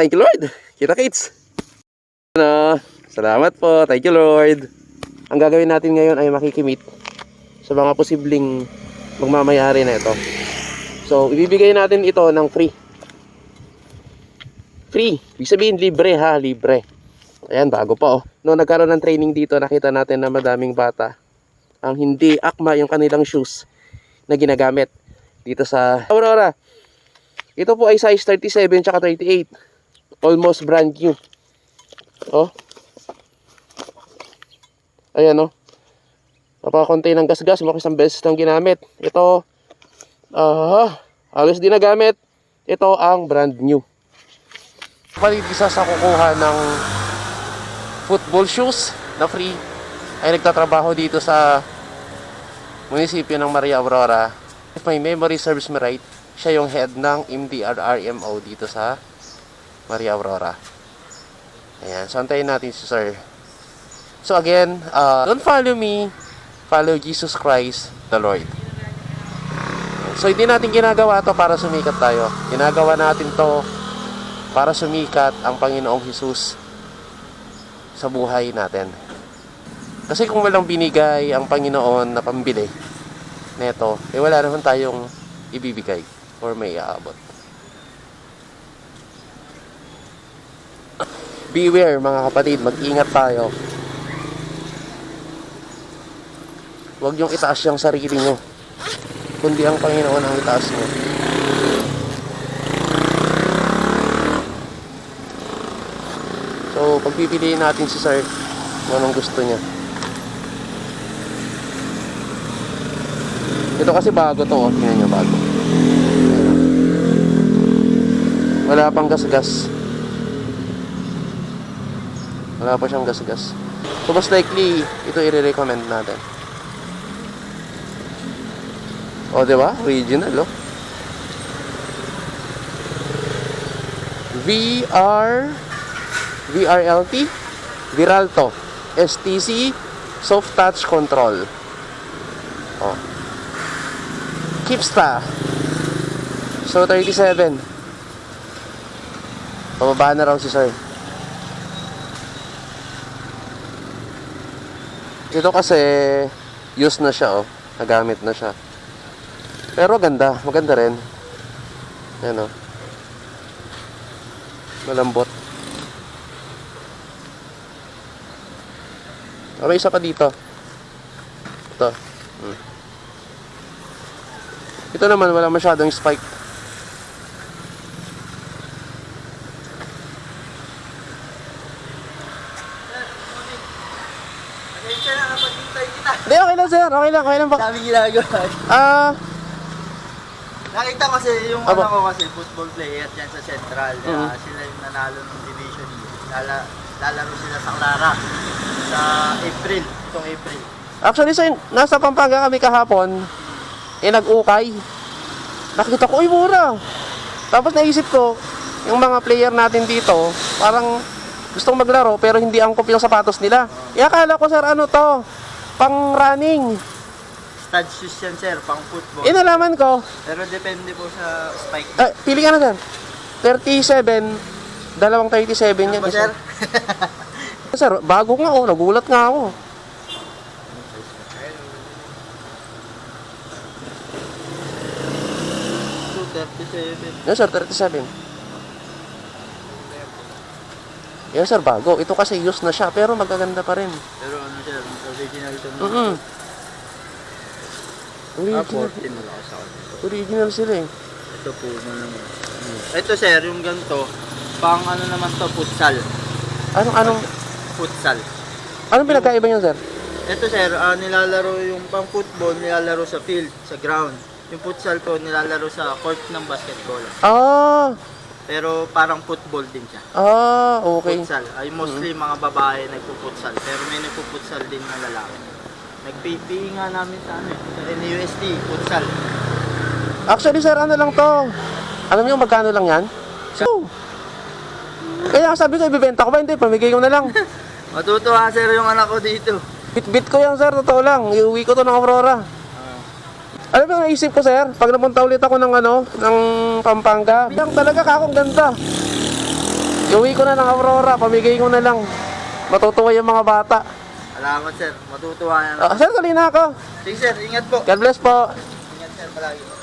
Thank you Lord. Kita kits. Ano, salamat po. Thank you Lord. Ang gagawin natin ngayon ay makikimit sa mga posibleng magmamayari na ito. So, ibibigay natin ito ng free. Free. Ibig sabihin, libre ha, libre. Ayan, bago pa oh. Noong nagkaroon ng training dito, nakita natin na madaming bata ang hindi akma yung kanilang shoes na ginagamit dito sa Aurora. Ito po ay size 37 tsaka 38. Almost brand new. Oh. Ayan oh. Napaka-contain ng gas-gas, mga isang beses nang ginamit. Ito, ah, halos di nagamit. Ito ang brand new. Palit isa sa kukuha ng football shoes na free ay nagtatrabaho dito sa munisipyo ng Maria Aurora. If my memory serves me right, siya yung head ng MDRRMO dito sa Maria Aurora. Ayan, so antayin natin si sir. So again, uh, don't follow me, follow Jesus Christ the Lord. So hindi natin ginagawa to para sumikat tayo. Ginagawa natin to para sumikat ang Panginoong Jesus sa buhay natin. Kasi kung walang binigay ang Panginoon na pambili neto, eh wala naman tayong ibibigay or may aabot. Beware mga kapatid, mag-ingat tayo. Huwag yung itaas yung sarili nyo. Kundi ang Panginoon ang itaas mo. So, pagpipiliin natin si Sir kung anong gusto niya. Ito kasi bago to, oh. Tingnan nyo, bago. Wala pang gas-gas. Wala pa siyang gas-gas. So, most likely, ito i-recommend natin. O, di ba? Original, oh. VR VRLT Viralto STC Soft Touch Control oh. Kipsta So 37 Pababa na raw si sir Ito kasi Use na siya oh Nagamit na siya Pero ganda Maganda rin Yan oh Malambot Ah, may isa pa dito. Ito. Hmm. Ito naman, wala masyadong spike. Atensya na, napaghintay kita. Hindi, okay lang sir. Okay lang, okay lang. Dami ginagawa. Ah, Nakita ko kasi yung Aba. ano ko kasi football player dyan sa Central. Mhm. Ah, sila yung nanalo ng Division E. Lala, lalaro sila sa Clara sa April, itong April. actually, sir, nasa Pampanga kami kahapon. Eh, nag-ukay. Nakita ko, uy, mura. Tapos naisip ko, yung mga player natin dito, parang gustong maglaro pero hindi angkop yung sapatos nila. Eh, akala ko, sir, ano to? Pang running. Stud shoes yan sir, pang football. Eh, nalaman ko, Pero depende po sa spike. Ah, pili ka na sir. 37, dalawang 37 yan. Ano ba, isa. sir? Sir, bago nga ako, nagulat nga ako. Yan sir, 37. Yan sir, bago. Ito kasi used na siya, pero magaganda pa rin. Pero ano sir, original ito. Mm -mm. Ah, Original, 14 sa akin. original sila eh. Ito po na naman. Ito sir, yung ganito, pang ano naman to, futsal. Anong, anong, Futsal. anong pinagkaiba niyan sir? Ito sir, ah, nilalaro yung pang football, nilalaro sa field, sa ground. Yung futsal ko, nilalaro sa court ng basketball. Ah, Pero parang football din siya. ah, okay. Futsal. Ay mostly mga babae nagpo-futsal, pero may nagpo-futsal din na lalaki. Nag-PPE nga namin sa ano, eh, sa NUSD, futsal. Actually sir, ano lang to? Alam niyo magkano lang yan? So, kaya sabi ko, ibibenta ko ba? Hindi, pamigay ko na lang. Matutuwa sir yung anak ko dito. Bit-bit ko yan, sir. Totoo lang. Iuwi ko to ng Aurora. Alam mo, naisip ko, sir, pag napunta ulit ako ng ano, ng Pampanga, biglang talaga kakong ganda. Iuwi ko na ng Aurora, pamigay ko na lang. Matutuwa yung mga bata. Salamat sir, matutuwa na Ah, sir, kalina ako. Sige sir, ingat po. God bless po. Ingat sir palagi.